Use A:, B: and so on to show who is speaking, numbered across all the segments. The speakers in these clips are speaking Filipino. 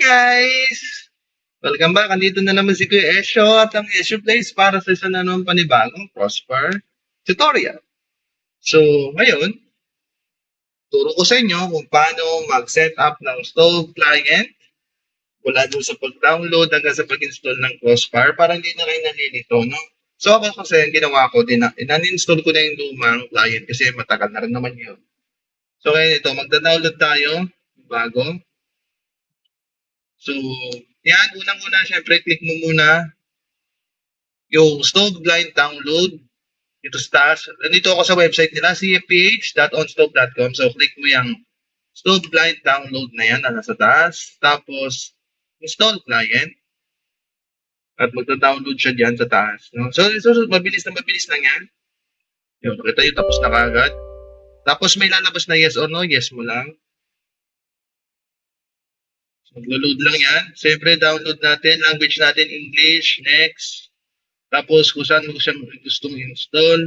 A: guys! Welcome back. Andito na naman si Kuya Esho at ang Esho Place para sa isa na naman panibagong Prosper tutorial. So, ngayon, turo ko sa inyo kung paano mag-set up ng stove client mula dun sa pag-download hanggang sa pag-install ng Crossfire para hindi na kayo nalilito, no? So, ako kasi ang ginawa ko, din, in-uninstall ko na yung lumang client kasi matagal na rin naman yun. So, ngayon ito, magda-download tayo bago. So, yan, unang-una, syempre, click mo muna yung stove blind download dito sa taas. Nandito ako sa website nila, cfph.onstove.com. So, click mo yung stove blind download na yan na nasa taas. Tapos, install client. At magda-download siya diyan sa taas. No? So, so, so, mabilis na mabilis lang yan. Yun, nakita yun, tapos na kagad. Tapos may lalabas na yes or no, yes mo lang. Maglo-load lang yan. Siyempre, download natin. Language natin, English. Next. Tapos, kung saan mo siya gustong install.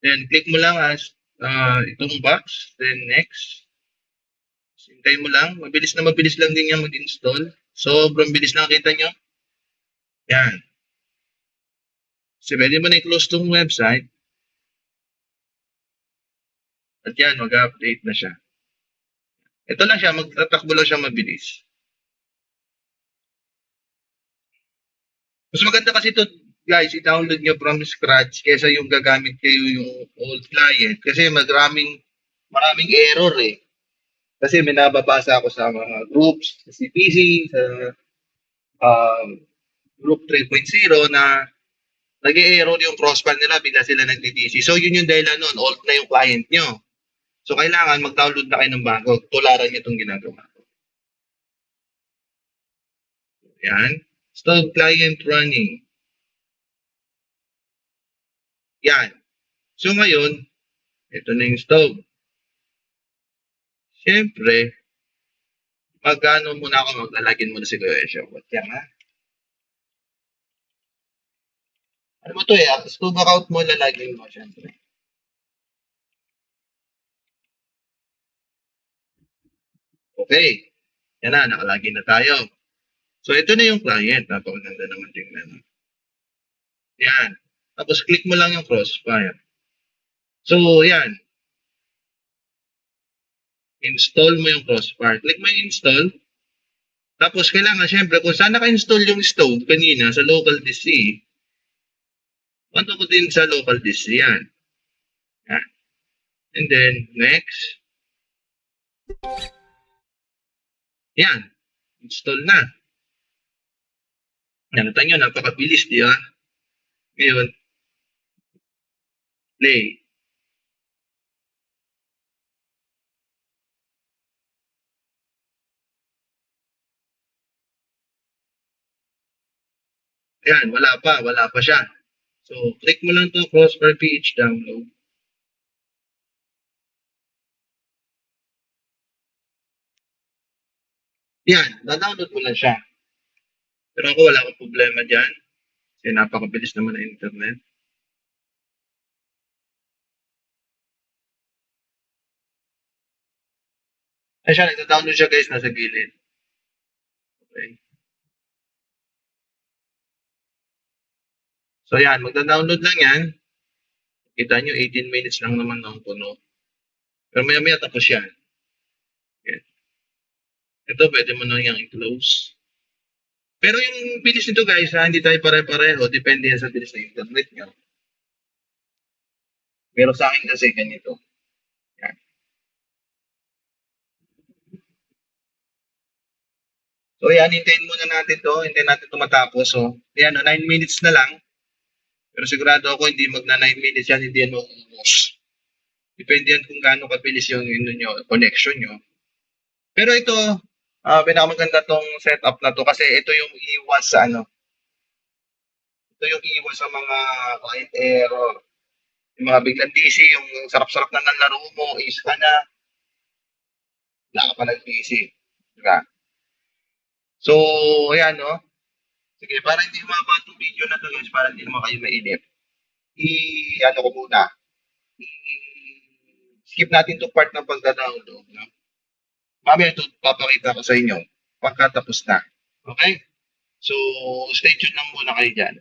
A: Then, click mo lang as ah, itong box. Then, next. Hintayin mo lang. Mabilis na mabilis lang din yan mag-install. Sobrang bilis lang. Kita nyo? Yan. So, pwede mo na i-close tong website. At yan, mag-update na siya. Ito lang siya, magtatakbo lang siya mabilis. Mas maganda kasi ito, guys, i-download nyo from scratch kesa yung gagamit kayo yung old client. Kasi maraming, maraming error eh. Kasi may nababasa ako sa mga groups, sa CPC, sa um, group 3.0 na nag-error yung crossbar nila, bigla sila nag-DC. So, yun yung dahilan nun, old na yung client nyo. So, kailangan mag-download na kayo ng bago. Tularan nyo itong ginagawa ko. Yan. Stove client running. Yan. So, ngayon, ito na yung stove. Siyempre, magkano muna ako maglalagyan muna si Kuya Esho. Ba't yan, ha? Ano mo to eh, stove account mo lalagyan mo, siyempre. Okay. Yan na, nakalagin na tayo. So, ito na yung client. Napakaganda naman tingnan. Yan. Tapos, click mo lang yung crossfire. So, yan. Install mo yung crossfire. Click mo yung install. Tapos, kailangan, syempre, kung saan naka-install yung stove kanina sa local DC, ano ko din sa local DC yan. Yan. And then, next. Yan. Install na. Nakita nyo, napakabilis, di ba? Ngayon, play. Ayan, wala pa, wala pa siya. So, click mo lang to Crossbar PH download. Yan, na-download mo lang siya. Pero ako wala akong problema dyan. Kasi napakabilis naman ng internet. Ay siya, nagda-download siya guys, nasa gilid. Okay. So yan, magda-download lang yan. Kita nyo, 18 minutes lang naman ng puno. Pero maya maya tapos yan. Ito, pwede mo na yung i-close. Pero yung bilis nito guys, ha, hindi tayo pare-pareho. Depende yan sa bilis ng internet nyo. Pero sa akin kasi ganito. Yan. So yan, hintayin muna natin to. Hintayin natin to matapos. So, yan, 9 minutes na lang. Pero sigurado ako hindi magna 9 minutes yan, hindi yan maubos. Depende yan kung gaano kabilis yung ano nyo, connection nyo. Pero ito, ah pinakamaganda tong setup na to kasi ito yung iwas sa ano. Ito yung iwas sa mga client error. Yung mga biglang DC, yung sarap-sarap na ng mo, is ka na. Wala ka pa nag-DC. Diba? So, ayan, no? Sige, para hindi mababa itong video na to guys, para hindi naman kayo mainip. I, ano ko muna, i- skip natin to part ng pagda-download. No? Mamaya ito, papakita ko sa inyo pagkatapos na. Okay? So, stay tuned lang muna kayo dyan.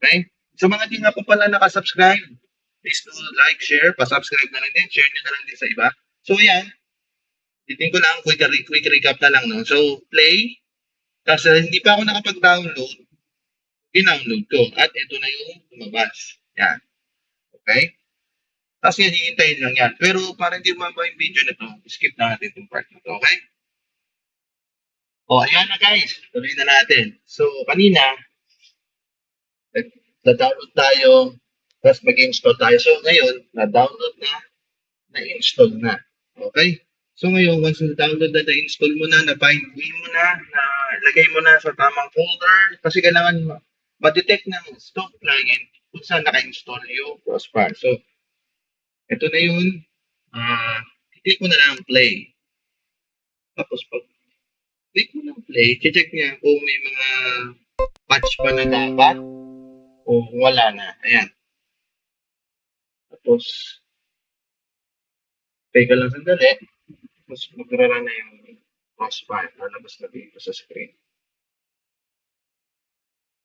A: Okay? Sa mga di nga po pala nakasubscribe, please do like, share, pa-subscribe na lang din, share nyo na lang din sa iba. So, ayan. Titin ko lang, quick, quick recap na lang. No? So, play. Kasi hindi pa ako nakapag-download, in-download ko. At ito na yung lumabas. Yan. Okay? Tapos yan, hihintayin lang yan. Pero para hindi umaba yung video na to, skip na natin itong part na to. Okay? O, ayan na guys. Tuloy na natin. So, kanina, na-download tayo, tapos mag-install tayo. So, ngayon, na-download na, na-install na. Okay? So, ngayon, once na-download na, na-install mo na, na-find way mo na, na lagay mo na sa tamang folder, kasi kailangan ma- ma-detect ng stock client kung saan naka-install yung Crossfire. So, ito na yun. Ah, click mo na lang play. Tapos, pag click mo ng play, check niya kung may mga patch pa na dapat o wala na. Ayan. Tapos, teka lang sandali. Tapos, magrara na yung crossfire. Lalabas na dito sa screen.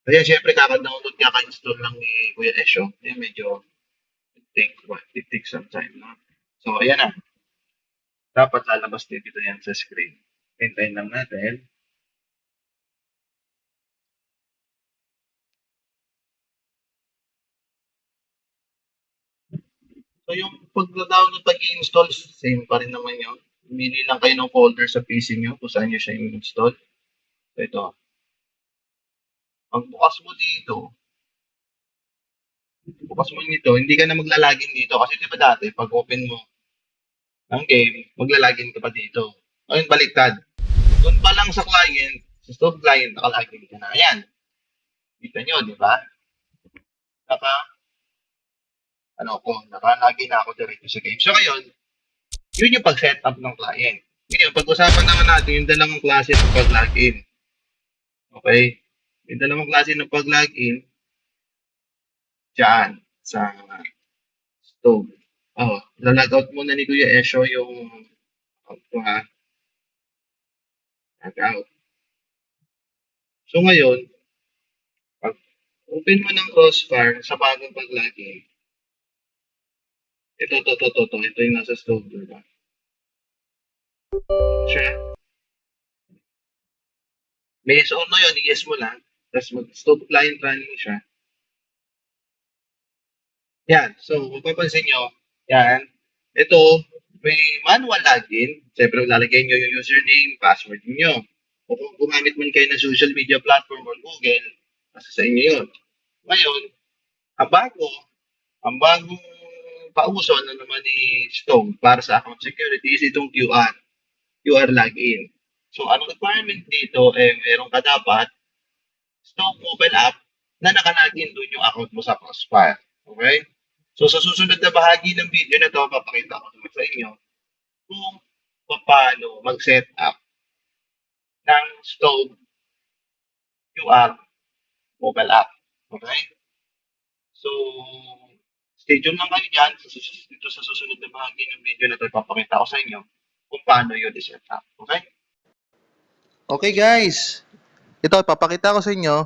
A: Kaya syempre, kaka-download, kaka-install lang ni Kuya Esho. Ayan, medyo take, what, it takes some time. No? So, ayan na. Dapat lalabas din dito yan sa screen. Hintayin lang natin. So yung pag-download, pag-install, same pa rin naman yun. Pumili lang kayo ng folder sa PC nyo kung saan nyo siya i-install. So ito. Pag bukas mo dito, bukas mo nito, hindi ka na maglalagin dito. Kasi di ba dati, pag open mo ng game, maglalagin ka pa dito. Ngayon, baliktad. Doon pa lang sa client, sa stove client, nakalagin ka na. Ayan. Kita nyo, di ba? Naka, ano ko, nakalagin na ako diretso sa game. So ngayon, yun yung pag-setup ng client. Ngayon, pag-usapan naman natin yung dalawang klase ng pag-login. Okay? Yung dalawang klase ng pag-login, dyan, sa stove. Oh, lalog out muna ni Kuya Esho yung account ko ha. Log out. So ngayon, pag open mo ng crossfire sa bagong pag-login, ito, to, to, to, to. Ito yung nasa stove, di ba? Siya. May or no yun, yes mo lang. Tapos mag-stove client running siya. Yan. So, kung papansin nyo, yan. Ito, may manual login. Siyempre, lalagay nyo yung username, password nyo. O kung gumamit man kayo ng social media platform or Google, nasa sa inyo yun. Ngayon, ang bago, ang bagong pauso na naman ni Stone para sa account security is itong QR. QR login. So, ang requirement dito, eh, meron ka dapat Stone mobile app na nakalagin doon yung account mo sa Crossfire. Okay? So, sa susunod na bahagi ng video na to, papakita ko naman sa inyo kung paano mag-set up ng Stone QR mobile app. Okay? So, stay tuned lang kayo dyan. Sa sus- dito sa susunod na bahagi ng video na ito, ipapakita ko sa inyo kung paano yun i-set up. Okay?
B: Okay guys, ito papakita ko sa inyo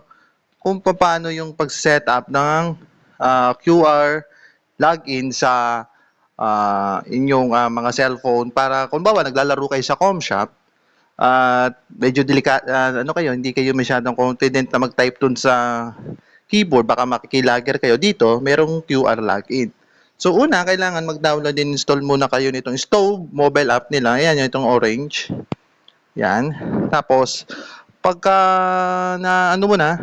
B: kung paano yung pag-set up ng ah, QR login sa ah, inyong ah, mga cellphone para kung bawa naglalaro kayo sa com shop at medyo delicate ano kayo hindi kayo masyadong confident na mag-type dun sa keyboard baka makikilagger kayo dito merong QR login So una, kailangan mag-download and install muna kayo nitong Stove mobile app nila. Ayan, yung itong orange. Yan. Tapos, pagka na ano mo na,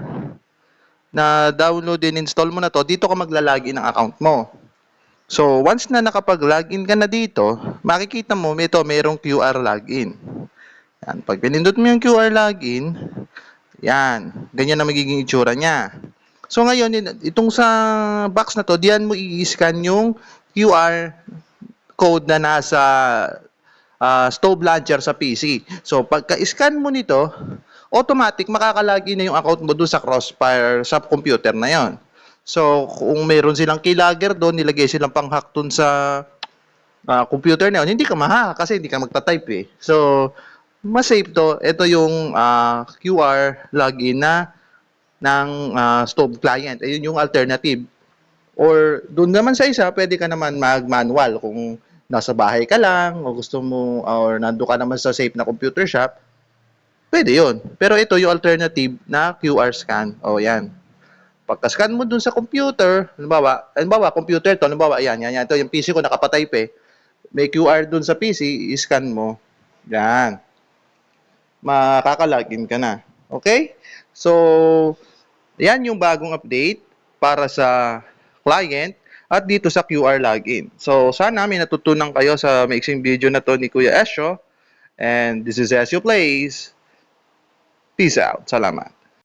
B: na download and install mo na to, dito ka maglalagin ng account mo. So, once na nakapag-login ka na dito, makikita mo, ito, mayroong QR login. Yan. Pag pinindot mo yung QR login, yan. Ganyan na magiging itsura niya. So, ngayon, itong sa box na to, diyan mo i-scan yung QR code na nasa ah, stove launcher sa PC. So, pagka-scan mo nito, automatic makakalagi na yung account mo doon sa Crossfire sa computer na yon. So, kung meron silang keylogger doon, nilagay silang pang-hack doon sa ah, computer na yun, hindi ka maha kasi hindi ka magta-type eh. So, mas safe to. Ito yung ah, QR login na ng ah, Stove client. Ayun yung alternative. Or doon naman sa isa, pwede ka naman mag-manual kung nasa bahay ka lang o gusto mo or nando ka naman sa safe na computer shop. Pwede yun. Pero ito yung alternative na QR scan. O yan. Pagka-scan mo dun sa computer, halimbawa, halimbawa, computer to, halimbawa, yan, yan, yan. Ito yung PC ko, nakapatay pa eh. May QR dun sa PC, i-scan mo. Yan. Makaka-login ka na. Okay? So, yan yung bagong update para sa client at dito sa QR login. So, sana may natutunan kayo sa mixing video na to ni Kuya Esho. And this is Esho Plays. Peace out. Salamat.